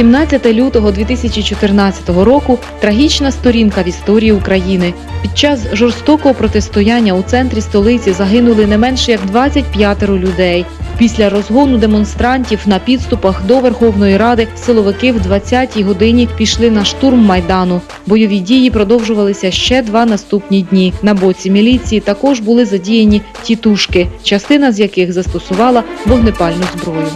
18 лютого 2014 року трагічна сторінка в історії України. Під час жорстокого протистояння у центрі столиці загинули не менше як 25 людей. Після розгону демонстрантів на підступах до Верховної Ради силовики в 20-й годині пішли на штурм майдану. Бойові дії продовжувалися ще два наступні дні. На боці міліції також були задіяні тітушки, частина з яких застосувала вогнепальну зброю.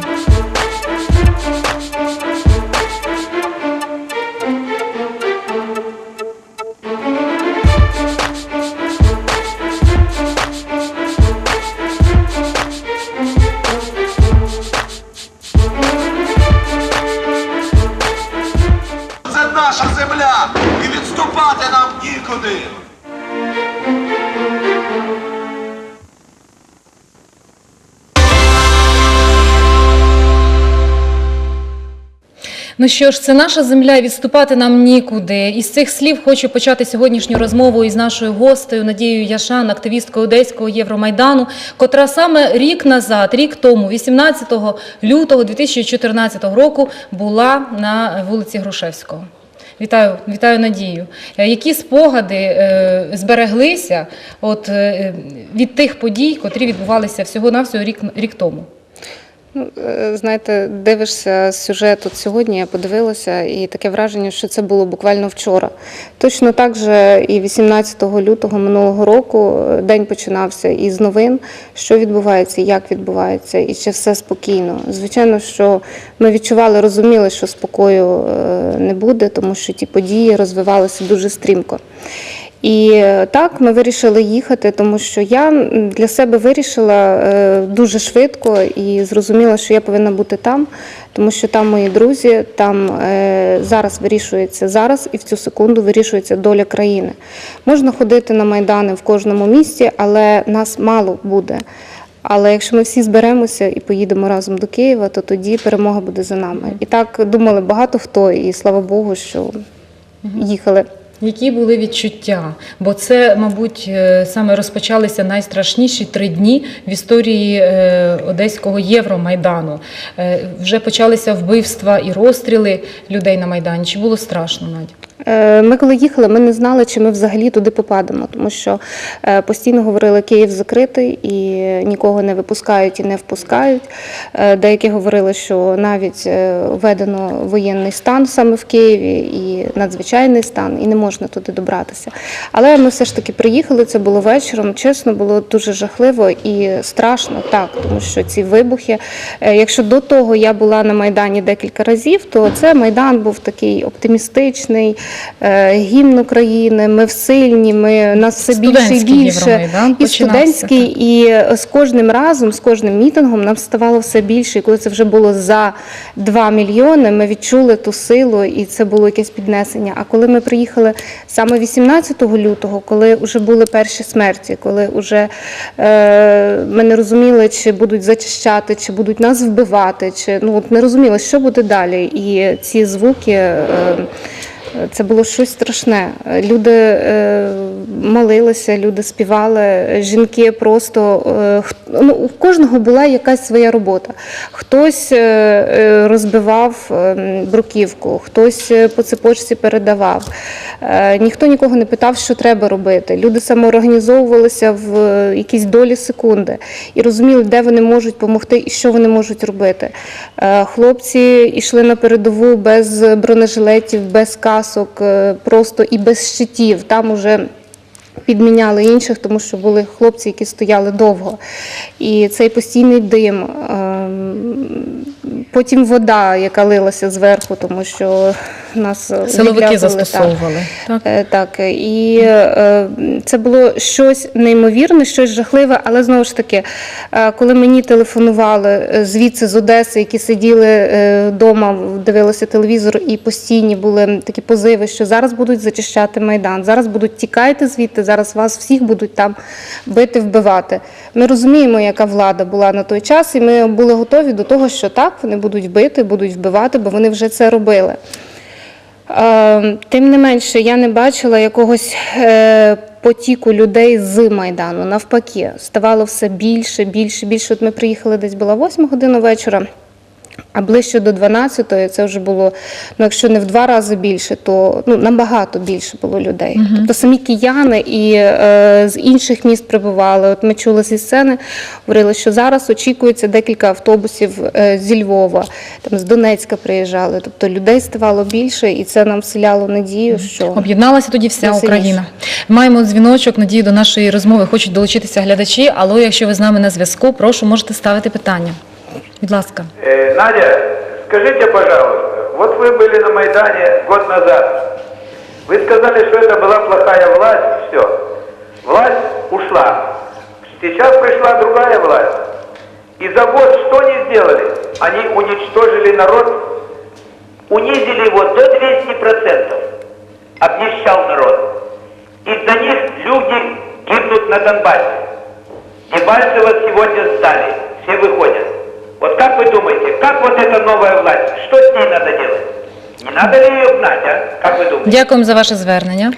Ну що ж, це наша земля, і відступати нам нікуди. Із цих слів хочу почати сьогоднішню розмову із нашою гостею Надією Яшан, активісткою Одеського Євромайдану, котра саме рік назад, рік тому, 18 лютого 2014 року, була на вулиці Грушевського. Вітаю, вітаю Надію. Е, Які спогади е, збереглися от, е, від тих подій, котрі відбувалися всього-навсього рік, рік тому? Ну, е, знаєте, дивишся сюжет от сьогодні, я подивилася, і таке враження, що це було буквально вчора. Точно так же і 18 лютого минулого року е, день починався із новин, що відбувається, як відбувається, і чи все спокійно. Звичайно, що ми відчували, розуміли, що спокою е, не буде, тому що ті події розвивалися дуже стрімко. І е, так, ми вирішили їхати, тому що я для себе вирішила е, дуже швидко і зрозуміла, що я повинна бути там, тому що там мої друзі, там е, зараз вирішується зараз і в цю секунду вирішується доля країни. Можна ходити на майдани в кожному місті, але нас мало буде. Але якщо ми всі зберемося і поїдемо разом до Києва, то тоді перемога буде за нами. І так думали багато хто, і слава Богу, що їхали. Які були відчуття? Бо це, мабуть, е, саме розпочалися найстрашніші три дні в історії е, Одеського Євромайдану. Е, Вже почалися вбивства і розстріли людей на Майдані. Чи було страшно, Надя? Е, Ми коли їхали, ми не знали, чи ми взагалі туди попадемо, тому що е, постійно говорили, Київ закритий і нікого не випускають і не впускають. Е, Деякі говорили, що навіть введено воєнний стан саме в Києві і надзвичайний стан, і не можна туди добратися. Але ми все ж таки приїхали. Це було вечором. Чесно, було дуже жахливо і страшно, так, тому що ці вибухи. Якщо до того я була на майдані декілька разів, то це майдан був такий оптимістичний, гімн України. Ми всильні, ми нас все більше і більше. Євромайдан І студентський, і з кожним разом, з кожним мітингом нам ставало все більше. І коли це вже було за 2 мільйони, ми відчули ту силу, і це було якесь піднесення. А коли ми приїхали саме 18 лютого, коли вже були перші смерті, коли вже е, ми не розуміли, чи будуть зачищати, чи будуть нас вбивати, чи ну от не розуміли, що буде далі. І ці звуки. Е, це було щось страшне. Люди е, молилися, люди співали, жінки просто е, ну, у кожного була якась своя робота. Хтось е, е, розбивав е, бруківку, хтось по цепочці передавав. Ніхто нікого не питав, що треба робити. Люди самоорганізовувалися в якісь долі секунди і розуміли, де вони можуть допомогти і що вони можуть робити. Хлопці йшли на передову без бронежилетів, без касок, просто і без щитів. Там уже підміняли інших, тому що були хлопці, які стояли довго. І цей постійний дим, ем, потім вода, яка лилася зверху, тому що нас Силовики відв'язували, так. застосовували. Так. Е, Так, і е, це було щось неймовірне, щось жахливе, але знову ж таки, е, коли мені телефонували е, звідси з Одеси, які сиділи вдома, дивилися телевізор, і постійні були такі позиви, що зараз будуть зачищати майдан, зараз будуть тікайте звідти, зараз вас всіх будуть там бити, вбивати. Ми розуміємо, яка влада була на той час, і ми були готові до того, що так вони будуть бити, будуть вбивати, бо вони вже це робили. Е, Тим не менше, я не бачила якогось е, потіку людей з Майдану. Навпаки, ставало все більше, більше, більше. От ми приїхали десь була 8 година вечора. А ближче до 12-ї це вже було, ну якщо не в два рази більше, то ну набагато більше було людей. Тобто самі кияни і е, з інших міст прибували. От ми чули зі сцени, говорили, що зараз очікується декілька автобусів е, зі Львова, там з Донецька приїжджали. Тобто людей ставало більше, і це нам вселяло надію, що Об'єдналася тоді вся Найсильніше. Україна. Маємо дзвіночок, надію до нашої розмови. Хочуть долучитися глядачі. Алло, якщо ви з нами на зв'язку, прошу, можете ставити питання. Будь ласка. Э, Надя, скажите, пожалуйста, вот вы были на Майдане год назад. Вы сказали, что это была плохая власть, все. Власть ушла. Сейчас пришла другая власть. И за год что они сделали? Они уничтожили народ, унизили его до 200%. Обнищал народ. Из-за них люди гибнут на Донбассе. Дебальцево сегодня сдали. Все выходят. Вот как вы думаете, как вот эта новая власть, что с ней надо делать? Не надо ли ее гнать, а? Как вы думаете? Дякуємо за ваше звернення.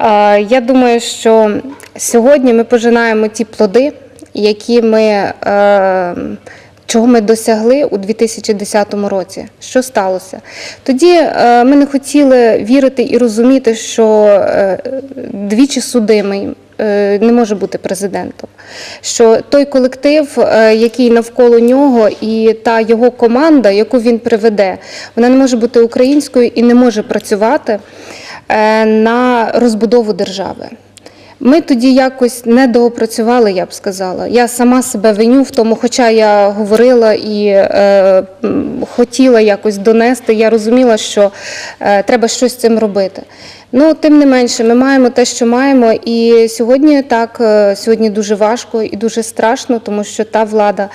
Е, Я думаю, що сьогодні ми пожинаємо ті плоди, які ми, е, чого ми досягли у 2010 році. Що сталося? Тоді е, ми не хотіли вірити і розуміти, що е, двічі судимий. е, Не може бути президентом, що той колектив, е, який навколо нього, і та його команда, яку він приведе, вона не може бути українською і не може працювати е, на розбудову держави. Ми тоді якось не доопрацювали, я б сказала. Я сама себе виню в тому, хоча я говорила і е, хотіла якось донести, я розуміла, що е, треба щось з цим робити. Ну, тим не менше, ми маємо те, що маємо, і сьогодні так, е, сьогодні дуже важко і дуже страшно, тому що та влада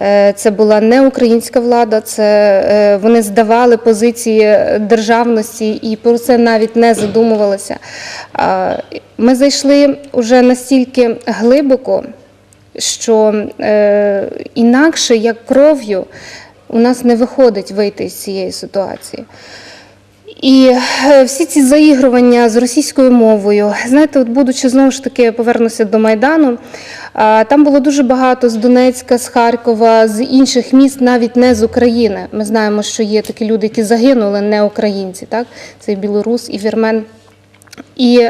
е, це була не українська влада, це е, вони здавали позиції державності і про це навіть не задумувалися. Ми зайшли вже настільки глибоко, що інакше як кров'ю у нас не виходить вийти з цієї ситуації. І е, всі ці заігрування з російською мовою, знаєте, от будучи знову ж таки, повернуся до Майдану. Там було дуже багато з Донецька, з Харкова, з інших міст, навіть не з України. Ми знаємо, що є такі люди, які загинули, не українці, так? Це і білорус, і вірмен. І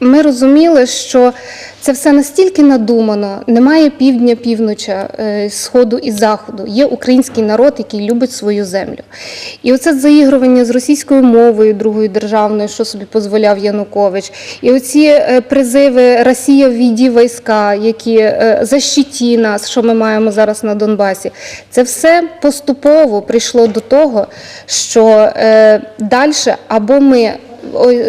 ми розуміли, що це все настільки надумано, немає півдня, півноча, е, сходу і заходу. Є український народ, який любить свою землю. І оце заігрування з російською мовою, другою державною, що собі дозволяв Янукович, і оці е, призиви Росія війді війська, які е, защиті нас, що ми маємо зараз на Донбасі. Це все поступово прийшло до того, що далі або ми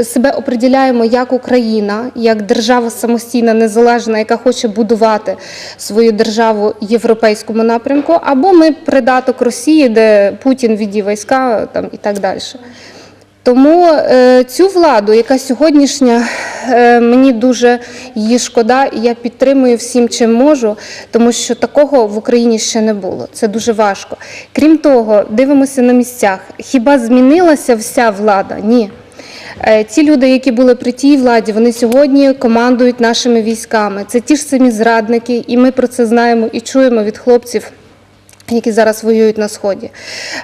себе определяємо як Україна, як держава самостійна, незалежна, яка хоче будувати свою державу європейському напрямку, або ми придаток Росії, де Путін віді війська там і так далі. Тому е, цю владу, яка сьогоднішня, е, мені дуже її шкода, і я підтримую всім, чим можу, тому що такого в Україні ще не було. Це дуже важко. Крім того, дивимося на місцях. Хіба змінилася вся влада? Ні. Е, Ті люди, які були при тій владі, вони сьогодні командують нашими військами. Це ті ж самі зрадники, і ми про це знаємо і чуємо від хлопців які зараз воюють на сході,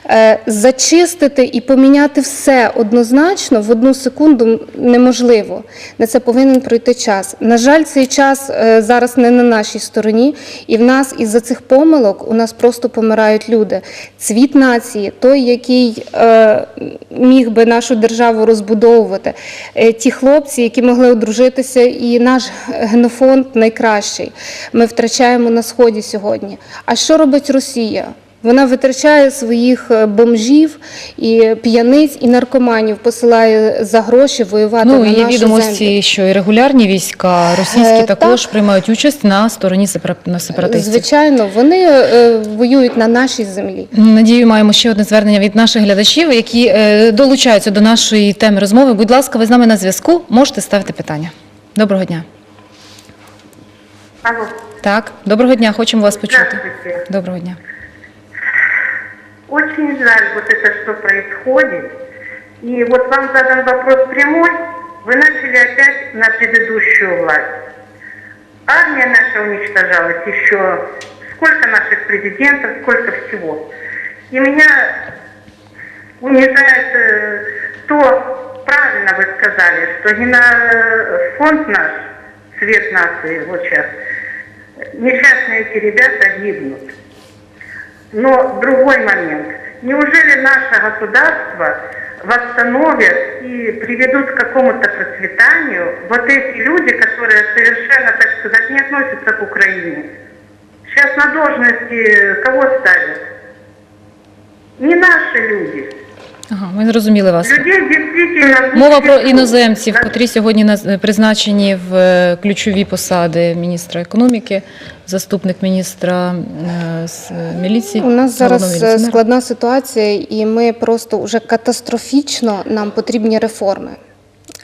Е, зачистити і поміняти все однозначно в одну секунду неможливо. На це повинен пройти час. На жаль, цей час е, зараз не на нашій стороні, і в нас із-за цих помилок у нас просто помирають люди. Цвіт нації, той, який е, міг би нашу державу розбудовувати, ті хлопці, які могли одружитися, і наш генофонд найкращий. Ми втрачаємо на сході сьогодні. А що робить Росія? Вона витрачає своїх е, бомжів і п'яниць і наркоманів, посилає за гроші воювати Ну на і є нашу відомості, землю. що і регулярні війська російські Е, також так. приймають участь на стороні сепаратистів. Звичайно, вони е, воюють на нашій землі. Надію, маємо ще одне звернення від наших глядачів, які е, долучаються до нашої теми розмови. Будь ласка, ви з нами на зв'язку. Можете ставити питання. Доброго дня. Алло, Так, доброго дня, хочемо вас почути. Доброго дня. Очень жаль вот это, что происходит. И вот вам задан вопрос прямой. Вы начали опять на предыдущую власть. Армия наша уничтожалась еще. Сколько наших президентов, сколько всего. И меня унижает э, то, правильно вы сказали, что генофонд наш, цвет нации вот сейчас, несчастные эти ребята гибнут. Но другой момент. Неужели наше государство восстановят и приведут к какому-то процветанию вот эти люди, которые совершенно, так сказать, не относятся к Украине? Сейчас на должности кого ставят? Не наши люди. Ага, ми зрозуміли вас. Людей. Мова про іноземців, котрі сьогодні призначені в е, ключові посади міністра економіки, заступник міністра е, з міліції. У нас зараз е, складна ситуація, і ми просто вже катастрофічно нам потрібні реформи.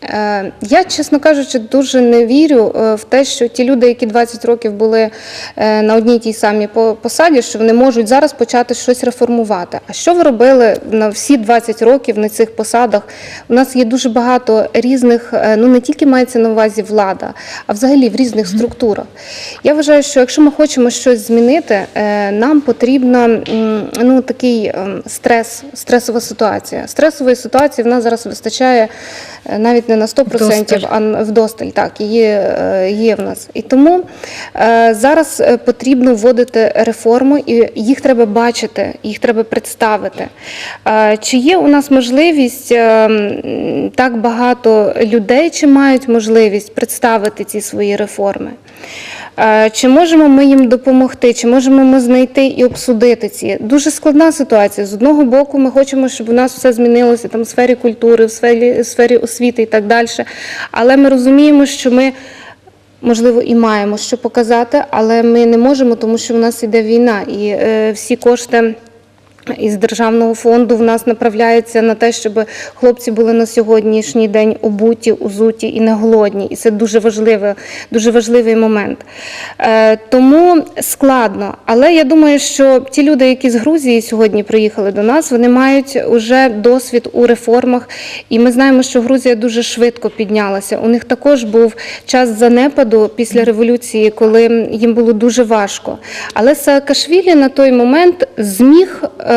Е, Я, чесно кажучи, дуже не вірю е, в те, що ті люди, які 20 років були е, на одній тій самій по- посаді, що вони можуть зараз почати щось реформувати. А що ви робили на всі 20 років на цих посадах? У нас є дуже багато різних, ну не тільки мається на увазі влада, а взагалі в різних структурах. Я вважаю, що якщо ми хочемо щось змінити, нам потрібна ну, такий ем, стрес, стресова ситуація. Стресової ситуації в нас зараз вистачає навіть не на 100%, Вдосталь. а вдосталь. Так, є, е, є в нас. І тому е, зараз е, потрібно вводити реформи, і їх треба бачити, їх треба представити. Чи є у нас можливість так багато людей, чи мають можливість представити ці свої реформи? Е, Чи можемо ми їм допомогти, чи можемо ми знайти і обсудити ці? Дуже складна ситуація. З одного боку, ми хочемо, щоб у нас все змінилося там в сфері культури, в сфері, в сфері освіти і так далі. Але ми розуміємо, що ми. Можливо, і маємо що показати, але ми не можемо, тому що в нас іде війна, і е, всі кошти із державного фонду в нас направляються на те, щоб хлопці були на сьогоднішній день обуті, узуті і не голодні. І це дуже важливий, дуже важливий момент. Е, тому складно. Але я думаю, що ті люди, які з Грузії сьогодні приїхали до нас, вони мають уже досвід у реформах. І ми знаємо, що Грузія дуже швидко піднялася. У них також був час занепаду після революції, коли їм було дуже важко. Але Саакашвілі на той момент зміг е,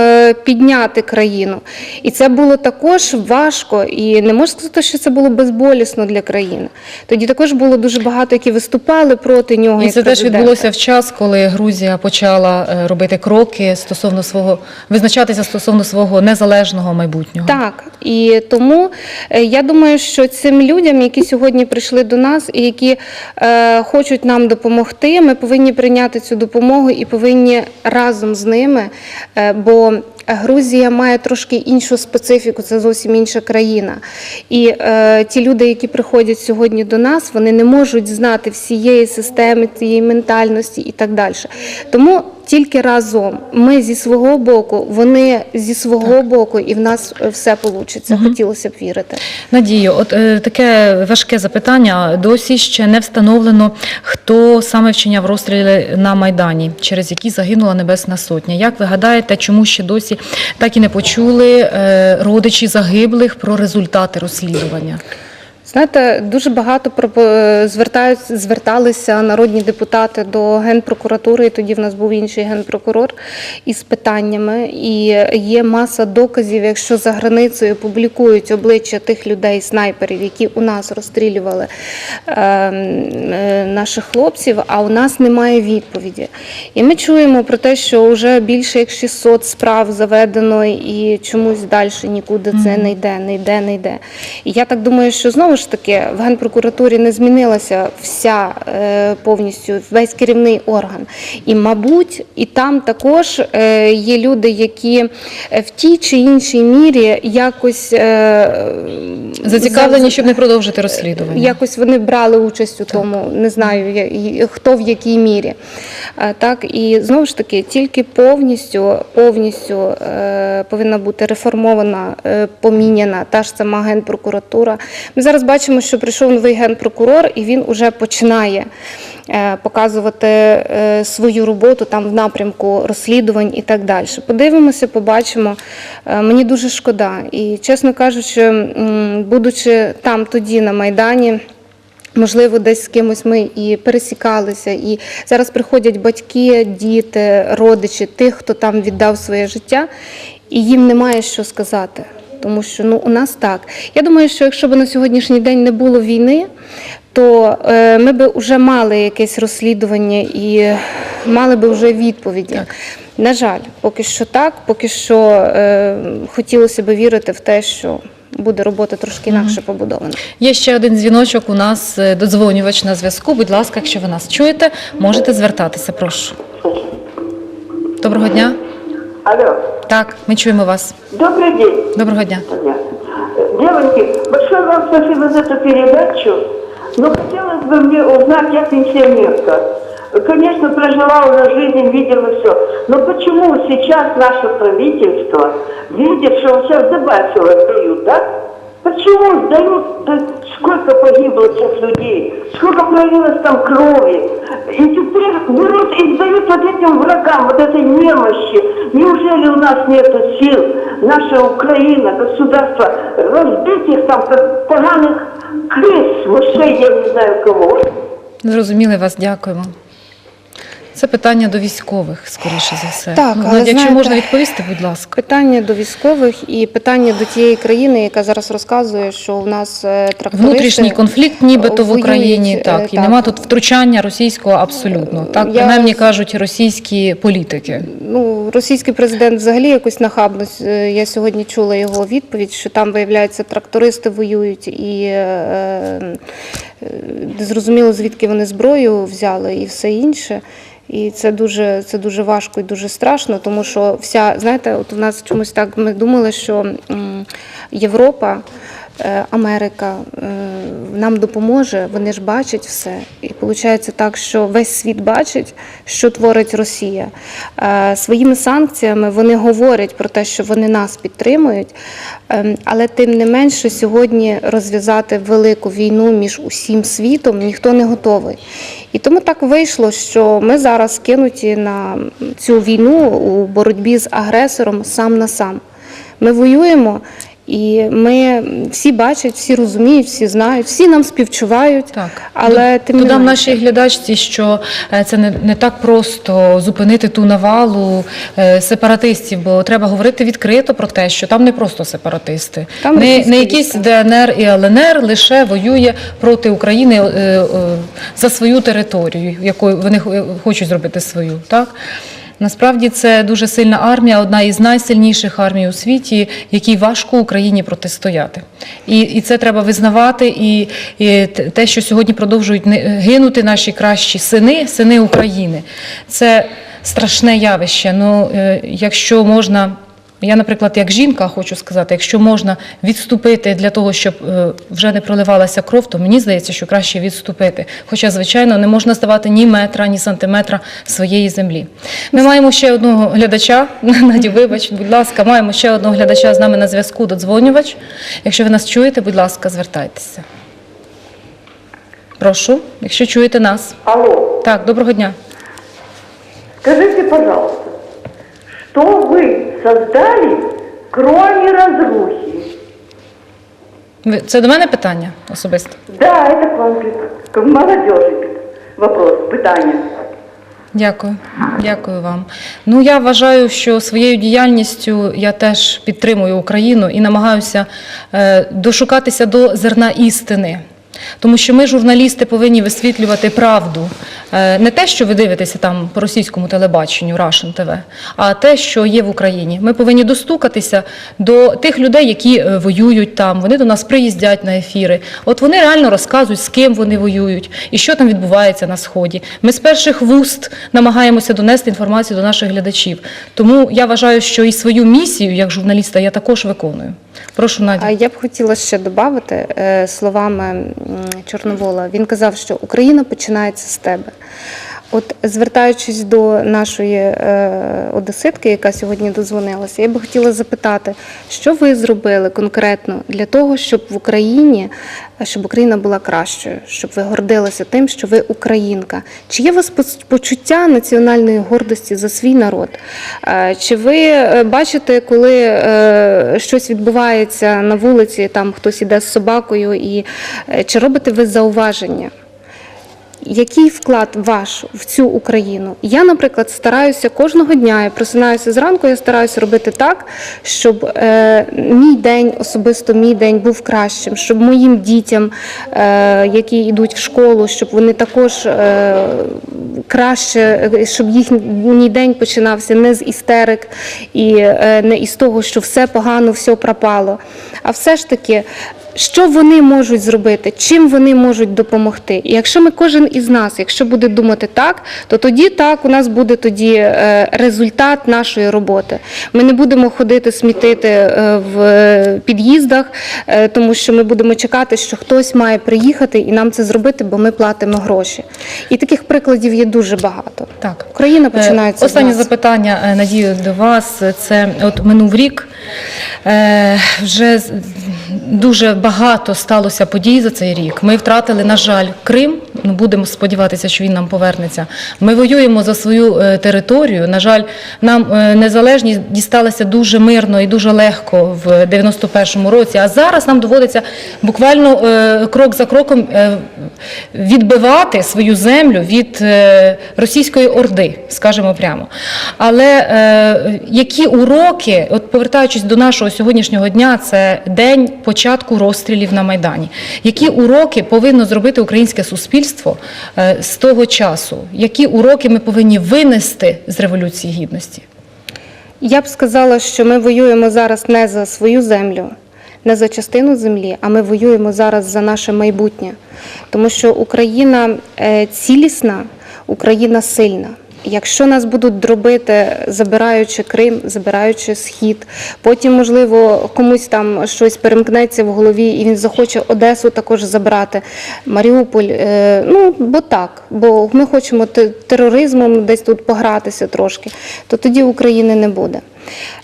підняти країну. І це було також важко. І не можна сказати, що це було безболісно для країни. Тоді також було дуже багато, які виступали проти нього. І це теж відбулося в час, коли Грузія почала е, робити кроки стосовно свого визначатися стосовно свого незалежного майбутнього. Так, і тому е, я думаю, що цим людям, які сьогодні прийшли до нас і які е, хочуть нам допомогти, ми повинні прийняти цю допомогу і повинні разом з ними, е, бо Грузія має трошки іншу специфіку, це зовсім інша країна. І е, ті люди, які приходять сьогодні до нас, вони не можуть знати всієї системи, цієї ментальності і так далі. Тому тільки разом ми зі свого боку, вони зі свого боку, і в нас е, все вийде. Хотілося б вірити. Надію, от е, таке важке запитання. Досі ще не встановлено, хто саме вчиняв розстріли на Майдані, через які загинула Небесна Сотня. Як ви гадаєте, чому ще досі так і не почули е, родичі загиблих про результати розслідування? Знаєте, дуже багато звертають, зверталися народні депутати до генпрокуратури, і тоді в нас був інший генпрокурор із питаннями. І є маса доказів, якщо за границею публікують обличчя тих людей, снайперів, які у нас розстрілювали е, е, наших хлопців, а у нас немає відповіді. І ми чуємо про те, що вже більше як 600 справ заведено, і чомусь далі нікуди це не йде, не йде, не йде. І я так думаю, що знову ж таки в генпрокуратурі не змінилася вся е, повністю весь керівний орган. І, мабуть, і там також е, є люди, які е, в тій чи іншій мірі якось Зацікавлені, щоб не продовжити розслідування. Якось вони брали участь у тому, не знаю хто в якій мірі. Так, і знову ж таки, тільки повністю, повністю повинна бути реформована, поміняна та ж сама генпрокуратура. Ми зараз бачимо, що прийшов новий генпрокурор, і він уже починає е, показувати е, свою роботу там в напрямку розслідувань і так далі. Подивимося, побачимо. Е, Мені дуже шкода. І чесно кажучи, будучи там тоді на Майдані. Можливо, десь з кимось ми і пересікалися, і зараз приходять батьки, діти, родичі тих, хто там віддав своє життя, і їм немає що сказати. Тому що ну, у нас так. Я думаю, що якщо б на сьогоднішній день не було війни, то е, ми б вже мали якесь розслідування і мали б вже відповіді. На жаль, поки що так, поки що е, хотілося б вірити в те, що буде робота трошки інакше побудована. Є ще один дзвіночок у нас, е, додзвонювач на зв'язку. Будь ласка, якщо ви нас чуєте, можете звертатися. Прошу. Доброго дня. Алло, Так, ми чуємо вас. добрый день. Доброго дня. Понятно. Э, Девочки, большое вам спасибо за эту передачу. Но хотелось бы мне узнать, я пенсионерка. Конечно, прожила уже жизнь, видела все. Но почему сейчас наше правительство видит, что сейчас Дебальцево сдают, да? Почему сдают, да сколько погибло тех людей, сколько пролилось там крови. И теперь берут и сдают вот этим врагам, вот этой немощи. Неужели у нас нет сил, наша Украина, государство, разбить их там, как поганых крыс, мышей, я не знаю кого. Зрозуміли вас, дякуємо. Це питання до військових, скоріше за все. Так, ну, але якщо знаєте- можна відповісти, будь ласка. Питання до військових і питання до тієї країни, яка зараз розказує, що у нас е, трактористи... Внутрішній конфлікт, нібито в Україні, е, так, і нема тут втручання російського абсолютно. Так, Я- принаймні кажуть російські політики. Ну, російський президент взагалі якось нахабно. е, Я сьогодні чула його відповідь, що там, виявляється, трактористи воюють і е, е, зрозуміло, звідки вони зброю взяли і все інше. І це дуже, це дуже важко і дуже страшно, тому що вся, знаєте, от у нас чомусь так ми думали, що Європа. Е, Америка е, нам допоможе, вони ж бачать все. І виходить так, що весь світ бачить, що творить Росія. Е, Своїми санкціями вони говорять про те, що вони нас підтримують, Ем, але тим не менше сьогодні розв'язати велику війну між усім світом ніхто не готовий. І тому так вийшло, що ми зараз кинуті на цю війну у боротьбі з агресором сам на сам. Ми воюємо. І ми всі бачать, всі розуміють, всі знають, всі нам співчувають. Так. Але тим не Додам менше. нашій глядачці, що е, це не, не так просто зупинити ту навалу е, сепаратистів, бо треба говорити відкрито про те, що там не просто сепаратисти. Там не, не якісь. ДНР і ЛНР лише воює проти України е, е, за свою територію, яку вони х- хочуть зробити свою. Так? Насправді це дуже сильна армія, одна із найсильніших армій у світі, якій важко Україні протистояти. І, і це треба визнавати. І, і те- що сьогодні продовжують гинути наші кращі сини, сини України, це страшне явище. Ну, е, якщо можна. Я, наприклад, як жінка хочу сказати, якщо можна відступити для того, щоб е, вже не проливалася кров, то мені здається, що краще відступити. Хоча, звичайно, не можна здавати ні метра, ні сантиметра своєї землі. Ми маємо ще одного глядача. Надю, вибач, будь ласка, маємо ще одного глядача з нами на зв'язку, додзвонювач. Якщо ви нас чуєте, будь ласка, звертайтеся. Прошу, якщо чуєте нас. Алло, Так, доброго дня. скажите, пожалуйста, что вы создали, кроме разрухи? Ви- Це до мене питання особисто? Да, это к вам, к молодежи вопрос, питание. Дякую, дякую вам. Ну я вважаю, що своєю діяльністю я теж підтримую Україну і намагаюся е, дошукатися до зерна істини. Тому що ми, журналісти, повинні висвітлювати правду. Е, Не те, що ви дивитеся там по російському телебаченню, Russian TV, а те, що є в Україні. Ми повинні достукатися до тих людей, які е, воюють там. Вони до нас приїздять на ефіри. От вони реально розказують, з ким вони воюють і що там відбувається на сході. Ми з перших вуст намагаємося донести інформацію до наших глядачів. Тому я вважаю, що і свою місію як журналіста я також виконую. Прошу Надя. Я б хотіла ще додати словами Чорновола. Він казав, що Україна починається з тебе. От звертаючись до нашої е, одеситки, яка сьогодні дозвонилася, я би хотіла запитати, що ви зробили конкретно для того, щоб в Україні, щоб Україна була кращою, щоб ви гордилися тим, що ви українка? Чи є у вас почуття національної гордості за свій народ? Е, Чи ви е, бачите, коли е, щось відбувається на вулиці, там хтось іде з собакою, і е, чи робите ви зауваження? Який вклад ваш в цю Україну? Я, наприклад, стараюся кожного дня. Я просинаюся зранку. Я стараюся робити так, щоб е, мій день, особисто мій день, був кращим, щоб моїм дітям, е, які йдуть в школу, щоб вони також е, краще, щоб їхній день починався не з істерик і е, не із того, що все погано, все пропало. А все ж таки, що вони можуть зробити, чим вони можуть допомогти. І якщо ми кожен із нас, якщо буде думати так, то тоді так у нас буде тоді е, результат нашої роботи. Ми не будемо ходити смітити е, в під'їздах, е, тому що ми будемо чекати, що хтось має приїхати і нам це зробити, бо ми платимо гроші. І таких прикладів є дуже багато. Так. Україна починається Останнє запитання, Надію, до вас. Це от минув рік. Вже дуже багато сталося подій за цей рік. Ми втратили, на жаль, Крим. Ну, будемо сподіватися, що він нам повернеться. Ми воюємо за свою е, територію. На жаль, нам е, незалежність дісталася дуже мирно і дуже легко в 91-му році. А зараз нам доводиться буквально е, крок за кроком відбивати свою землю від російської орди, скажімо прямо. Але які уроки, от повертаючись до нашого сьогоднішнього дня, це день початку розстрілів на Майдані. Які уроки повинно зробити українське суспільство е, з того часу? Які уроки ми повинні винести з Революції Гідності? Я б сказала, що ми воюємо зараз не за свою землю, не за частину землі, а ми воюємо зараз за наше майбутнє. Тому що Україна е, цілісна, Україна сильна. Якщо нас будуть дробити, забираючи Крим, забираючи схід, потім, можливо, комусь там щось перемкнеться в голові, і він захоче Одесу також забрати, Маріуполь. е, Ну бо так, бо ми хочемо те- тероризмом десь тут погратися трошки, то тоді України не буде.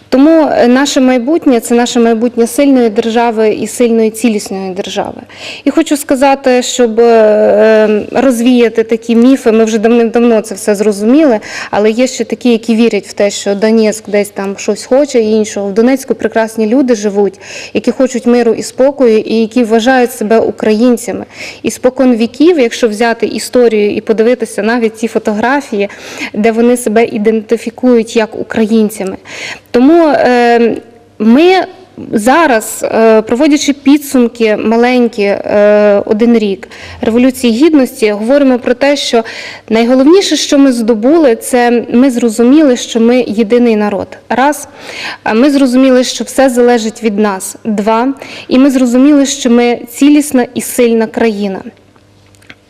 Тому е, наше майбутнє це наше майбутнє сильної держави і сильної цілісної держави. І хочу сказати, щоб е, розвіяти такі міфи, ми вже давним-давно це все зрозуміли, але є ще такі, які вірять в те, що Донецьк десь там щось хоче і іншого. В Донецьку прекрасні люди живуть, які хочуть миру і спокою, і які вважають себе українцями. І спокон віків, якщо взяти історію і подивитися навіть ці фотографії, де вони себе ідентифікують як українцями. Тому е, ми зараз, е, проводячи підсумки маленькі е, один рік Революції Гідності, говоримо про те, що найголовніше, що ми здобули, це ми зрозуміли, що ми єдиний народ. Раз, ми зрозуміли, що все залежить від нас. Два, і ми зрозуміли, що ми цілісна і сильна країна.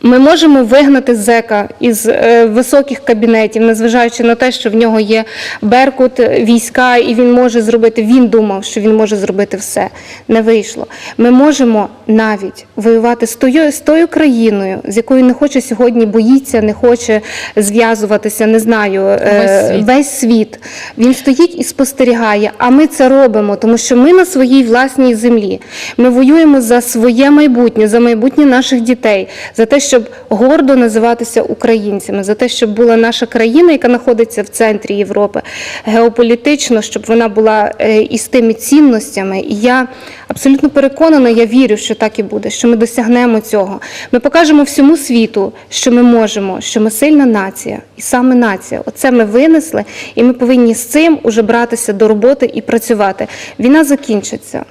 Ми можемо вигнати зека із е, високих кабінетів, незважаючи на те, що в нього є беркут, війська, і він може зробити. Він думав, що він може зробити все. Не вийшло. Ми можемо навіть воювати з тою, з тою країною, з якою не хоче сьогодні боїться, не хоче зв'язуватися. Не знаю, е, Весь світ. весь світ. Він стоїть і спостерігає. А ми це робимо, тому що ми на своїй власній землі. Ми воюємо за своє майбутнє, за майбутнє наших дітей, за те, щоб гордо називатися українцями, за те, щоб була наша країна, яка знаходиться в центрі Європи, геополітично, щоб вона була е, із тими цінностями. І я абсолютно переконана, я вірю, що так і буде, що ми досягнемо цього. Ми покажемо всьому світу, що ми можемо, що ми сильна нація, і саме нація. Оце ми винесли, і ми повинні з цим уже братися до роботи і працювати. Війна закінчиться.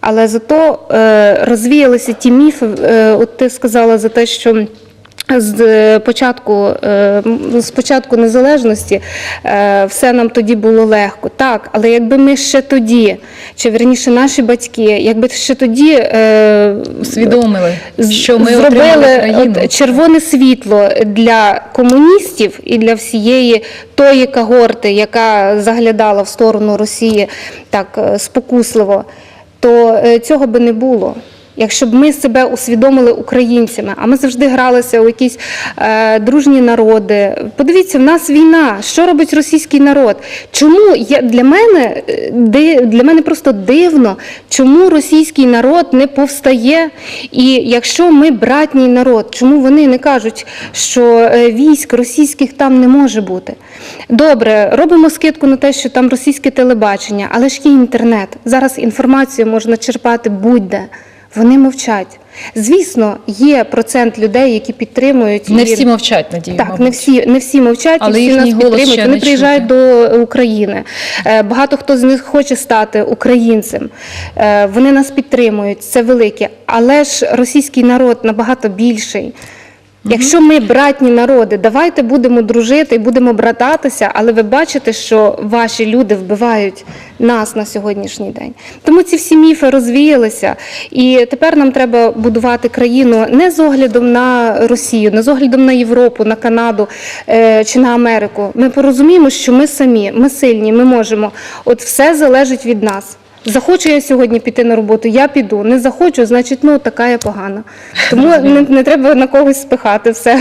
Але зато е, розвіялися ті міфи. Е, от ти сказала за те, що. З е, початку, з початку незалежності все нам тоді було легко. Так, але якби ми ще тоді, чи верніше наші батьки, якби ще тоді Усвідомили, що ми зробили от червоне світло для комуністів і для всієї тої когорти, яка заглядала в сторону Росії так спокусливо, то е, цього би не було. Якщо б ми себе усвідомили українцями, а ми завжди гралися у якісь е, дружні народи. Подивіться, в нас війна. Що робить російський народ? Чому я для мене е, для мене просто дивно, чому російський народ не повстає? І якщо ми братній народ, чому вони не кажуть, що е, військ російських там не може бути? Добре, робимо скидку на те, що там російське телебачення, але ж є інтернет. Зараз інформацію можна черпати будь-де. Вони мовчать. Звісно, є процент людей, які підтримують Не всі мовчать, надію. так, мабуть. не всі, не всі мовчать, Але і всі нас підтримують. Вони приїжджають чути. до України. Е, Багато хто з них хоче стати українцем. Е, Вони нас підтримують, це велике. Але ж російський народ набагато більший. Якщо ми братні народи, давайте будемо дружити і будемо брататися, але ви бачите, що ваші люди вбивають нас на сьогоднішній день. Тому ці всі міфи розвіялися, і тепер нам треба будувати країну не з оглядом на Росію, не з оглядом на Європу, на Канаду е, чи на Америку. Ми порозуміємо, що ми самі, ми сильні, ми можемо. От все залежить від нас. Захочу я сьогодні піти на роботу, я піду. Не захочу, значить, ну така я погана. Тому не, не треба на когось спихати все.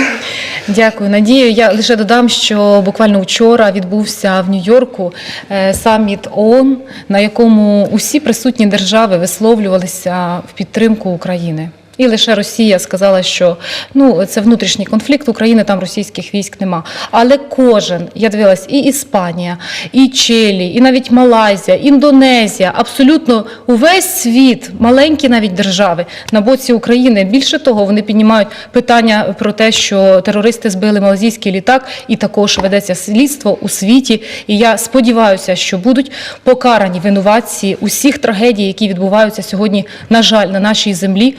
Дякую, Надію. Я лише додам, що буквально вчора відбувся в Нью-Йорку е, саміт ООН, на якому усі присутні держави висловлювалися в підтримку України. І лише Росія сказала, що ну це внутрішній конфлікт України, там російських військ нема. Але кожен, я дивилась, і Іспанія, і Чилі, і навіть Малайзія, Індонезія, абсолютно увесь світ, маленькі навіть держави на боці України. Більше того, вони піднімають питання про те, що терористи збили малазійський літак, і також ведеться слідство у світі. І я сподіваюся, що будуть покарані винуватці усіх трагедій, які відбуваються сьогодні, на жаль, на нашій землі,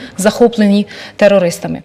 захоплені терористами.